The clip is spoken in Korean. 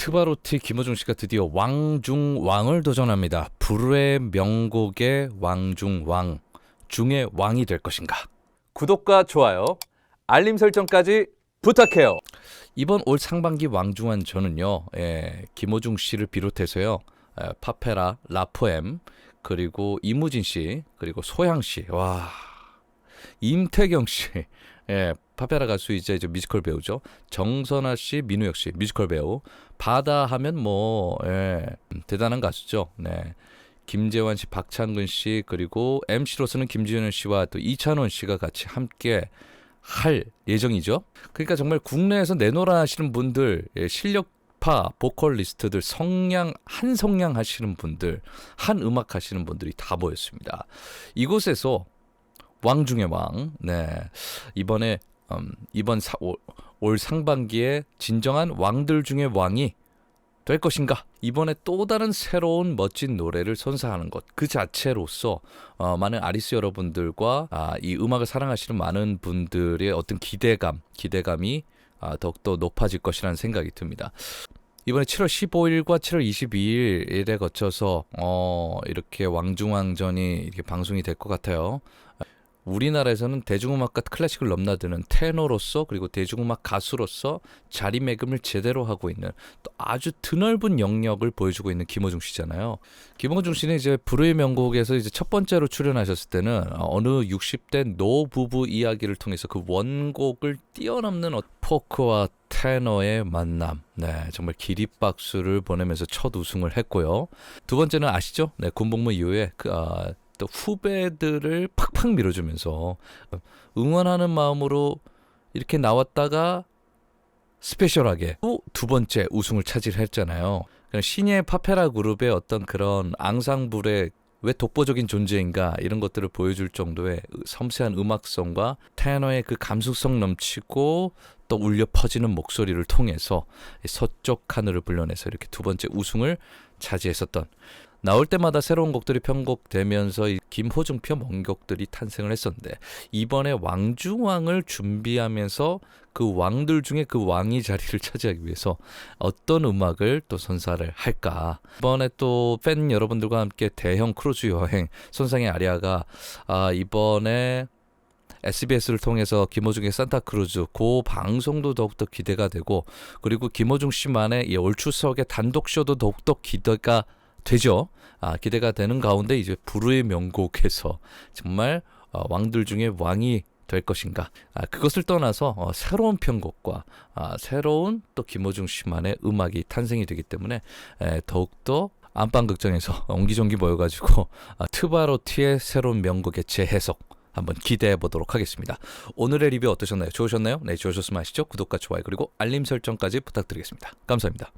트바로티 김호중 씨가 드디어 왕중왕을 도전합니다. 불후의 명곡의 왕중왕 중의 왕이 될 것인가? 구독과 좋아요, 알림 설정까지 부탁해요. 이번 올 상반기 왕중왕 저는요, 예, 김호중 씨를 비롯해서요, 예, 파페라, 라포엠, 그리고 이무진 씨, 그리고 소양 씨, 와, 임태경 씨, 예, 파페라 가수이자 이제 뮤지컬 배우죠. 정선아 씨, 민우혁 씨, 뮤지컬 배우. 바다 하면 뭐, 예, 대단한 가수죠. 네. 김재환 씨, 박창근 씨, 그리고 MC로서는 김지현 씨와 또 이찬원 씨가 같이 함께 할 예정이죠. 그러니까 정말 국내에서 내노라 하시는 분들, 예, 실력파 보컬리스트들, 성량 한 성량 하시는 분들, 한 음악 하시는 분들이 다 모였습니다. 이곳에서 왕 중의 왕, 네 이번에 음, 이번 사, 올, 올 상반기에 진정한 왕들 중의 왕이 될 것인가? 이번에 또 다른 새로운 멋진 노래를 선사하는 것 그 자체로서 어, 많은 아리스 여러분들과 아, 이 음악을 사랑하시는 많은 분들의 어떤 기대감, 기대감이 아, 더욱더 높아질 것이라는 생각이 듭니다. 이번에 7월 15일과 7월 22일에 거쳐서 어, 이렇게 왕중왕전이 이렇게 방송이 될 것 같아요. 우리나라에서는 대중음악과 클래식을 넘나드는 테너로서 그리고 대중음악 가수로서 자리매김을 제대로 하고 있는 또 아주 드넓은 영역을 보여주고 있는 김호중 씨잖아요. 김호중 씨는 이제 불후의 명곡에서 이제 첫 번째로 출연하셨을 때는 어느 60대 노 부부 이야기를 통해서 그 원곡을 뛰어넘는 어- 포크와 테너의 만남. 네, 정말 기립박수를 보내면서 첫 우승을 했고요. 두 번째는 아시죠? 네, 군복무 이후에 그, 아, 또 후배들을 팍팍 밀어주면서 응원하는 마음으로 이렇게 나왔다가 스페셜하게 또 두 번째 우승을 차지했잖아요. 그냥 신예 파페라 그룹의 어떤 그런 앙상블의 왜 독보적인 존재인가 이런 것들을 보여줄 정도의 섬세한 음악성과 테너의 그 감수성 넘치고 또 울려 퍼지는 목소리를 통해서 이 서쪽 하늘을 불러내서 이렇게 두 번째 우승을 차지했었던 나올 때마다 새로운 곡들이 편곡되면서 이 김호중 표 원곡들이 탄생을 했었는데 이번에 왕중왕을 준비하면서 그 왕들 중에 그 왕이 자리를 차지하기 위해서 어떤 음악을 또 선사를 할까? 이번에 또 팬 여러분들과 함께 대형 크루즈 여행 손상의 아리아가 아 이번에 SBS를 통해서 김호중의 산타크루즈 그 방송도 더욱더 기대가 되고 그리고 김호중 씨만의 이올 추석의 단독 쇼도 더욱더 기대가 되죠. 아, 기대가 되는 가운데 이제 불후의 명곡에서 정말 어, 왕들 중에 왕이 될 것인가? 아, 그것을 떠나서 어, 새로운 편곡과 아, 새로운 또 김호중 씨만의 음악이 탄생이 되기 때문에 에, 더욱더 안방극장에서 옹기종기 모여가지고 아, 트바로티의 새로운 명곡의 재해석 한번 기대해 보도록 하겠습니다. 오늘의 리뷰 어떠셨나요? 좋으셨나요? 네, 좋으셨으면 하시죠. 구독과 좋아요 그리고 알림 설정까지 부탁드리겠습니다. 감사합니다.